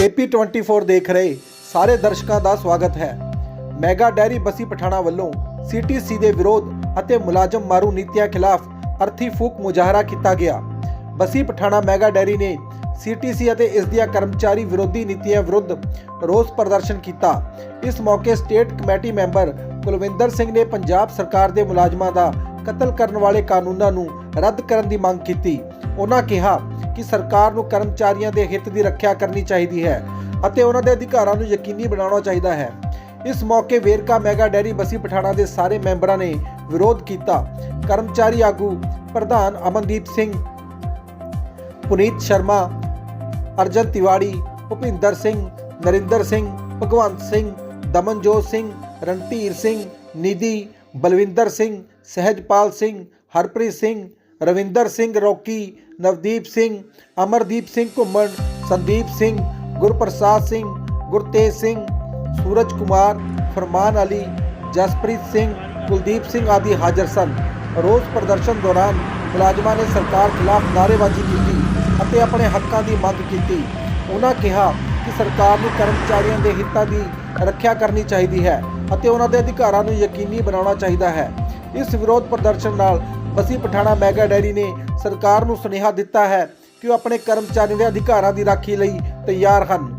AP 24 ਦੇਖ ਰਹੇ ਸਾਰੇ ਦਰਸ਼ਕਾਂ ਦਾ ਸਵਾਗਤ ਹੈ। ਮੈਗਾ ਡੈਰੀ ਬਸੀ ਪਠਾਣਾ ਵੱਲੋਂ ਸੀਟੀਸੀ ਦੇ ਵਿਰੋਧ ਅਤੇ ਮੁਲਾਜ਼ਮ ਮਾਰੂ ਨੀਤੀਆਂ ਖਿਲਾਫ ਅਰਥੀ ਫੂਕ ਮੁਜ਼ਾਹਰਾ ਕੀਤਾ ਗਿਆ। ਬਸੀ ਪਠਾਣਾ ਮੈਗਾ ਡੈਰੀ ਨੇ ਸੀਟੀਸੀ ਅਤੇ ਇਸ ਦੀਆਂ ਕਰਮਚਾਰੀ ਵਿਰੋਧੀ ਨੀਤੀਆਂ ਵਿਰੁੱਧ ਰੋਸ ਪ੍ਰਦਰਸ਼ਨ ਕੀਤਾ। ਇਸ ਮੌਕੇ state committee member Kulwinder Singh ਨੇ ਪੰਜਾਬ ਸਰਕਾਰ ਦੇ ਮੁਲਾਜ਼ਮਾਂ ਦਾ ਕਤਲ ਕਰਨ ਵਾਲੇ ਕਾਨੂੰਨਾਂ ਨੂੰ ਰੱਦ ਕਰਨ ਦੀ ਮੰਗ ਕੀਤੀ। ਉਹਨਾਂ ਕਿਹਾ ਕਿ ਸਰਕਾਰ ਨੂੰ ਕਰਮਚਾਰੀਆਂ ਦੇ ਹਿੱਤ ਦੀ ਰੱਖਿਆ ਕਰਨੀ ਚਾਹੀਦੀ ਹੈ ਅਤੇ ਉਹਨਾਂ ਦੇ ਅਧਿਕਾਰਾਂ ਨੂੰ ਯਕੀਨੀ ਬਣਾਉਣਾ ਚਾਹੀਦਾ ਹੈ। ਇਸ ਮੌਕੇ ਵੇਰਕਾ ਮੈਗਾ ਡੈਰੀ ਬਸੀ ਪਠਾਣਾ ਦੇ ਸਾਰੇ ਮੈਂਬਰਾਂ ਨੇ ਵਿਰੋਧ ਕੀਤਾ। ਕਰਮਚਾਰੀ ਆਗੂ ਪ੍ਰਧਾਨ ਅਮਨਦੀਪ ਸਿੰਘ, ਪੁਨੀਤ ਸ਼ਰਮਾ, ਅਰਜਨ ਤਿਵਾੜੀ, ਭੁਪਿੰਦਰ ਸਿੰਘ, ਨਰਿੰਦਰ ਸਿੰਘ, ਭਗਵੰਤ ਸਿੰਘ, ਦਮਨਜੋਤ ਸਿੰਘ, ਰਣਧੀਰ ਸਿੰਘ, ਨਿਧੀ, ਬਲਵਿੰਦਰ ਸਿੰਘ, ਸਹਿਜਪਾਲ ਸਿੰਘ, ਹਰਪ੍ਰੀਤ ਸਿੰਘ, ਰਵਿੰਦਰ ਸਿੰਘ ਰੋਕੀ ਨਵਦੀਪ ਸਿੰਘ, ਅਮਰਦੀਪ ਸਿੰਘ ਘੁੰਮਣ, ਸੰਦੀਪ ਸਿੰਘ, ਗੁਰਪ੍ਰਸਾਦ ਸਿੰਘ, ਗੁਰਤੇਜ ਸਿੰਘ, ਸੂਰਜ ਕੁਮਾਰ, ਫਰਮਾਨ ਅਲੀ, ਜਸਪ੍ਰੀਤ ਸਿੰਘ, ਕੁਲਦੀਪ ਸਿੰਘ ਆਦਿ ਹਾਜ਼ਰ ਸਨ। ਰੋਸ ਪ੍ਰਦਰਸ਼ਨ ਦੌਰਾਨ ਮੁਲਾਜ਼ਮਾਂ ਨੇ ਸਰਕਾਰ ਖਿਲਾਫ ਨਾਅਰੇਬਾਜ਼ੀ ਕੀਤੀ ਅਤੇ ਆਪਣੇ ਹੱਕਾਂ ਦੀ ਮੰਗ ਕੀਤੀ। ਉਹਨਾਂ ਕਿਹਾ ਕਿ ਸਰਕਾਰ ਨੂੰ ਕਰਮਚਾਰੀਆਂ ਦੇ ਹਿੱਤਾਂ ਦੀ ਰੱਖਿਆ ਕਰਨੀ ਚਾਹੀਦੀ ਹੈ ਅਤੇ ਉਹਨਾਂ ਦੇ ਅਧਿਕਾਰਾਂ ਨੂੰ ਯਕੀਨੀ ਬਣਾਉਣਾ ਚਾਹੀਦਾ ਹੈ। ਇਸ ਵਿਰੋਧ ਪ੍ਰਦਰਸ਼ਨ ਨਾਲ ਬਸੀ ਪਠਾਣਾ ਮੈਗਾ ਡੈਰੀ ਨੇ ਸਰਕਾਰ ਨੂੰ ਸੁਨੇਹਾ ਦਿੱਤਾ ਹੈ ਕਿ ਉਹ ਆਪਣੇ ਕਰਮਚਾਰੀਆਂ ਦੇ ਅਧਿਕਾਰਾਂ ਦੀ ਰਾਖੀ ਲਈ ਤਿਆਰ ਹਨ।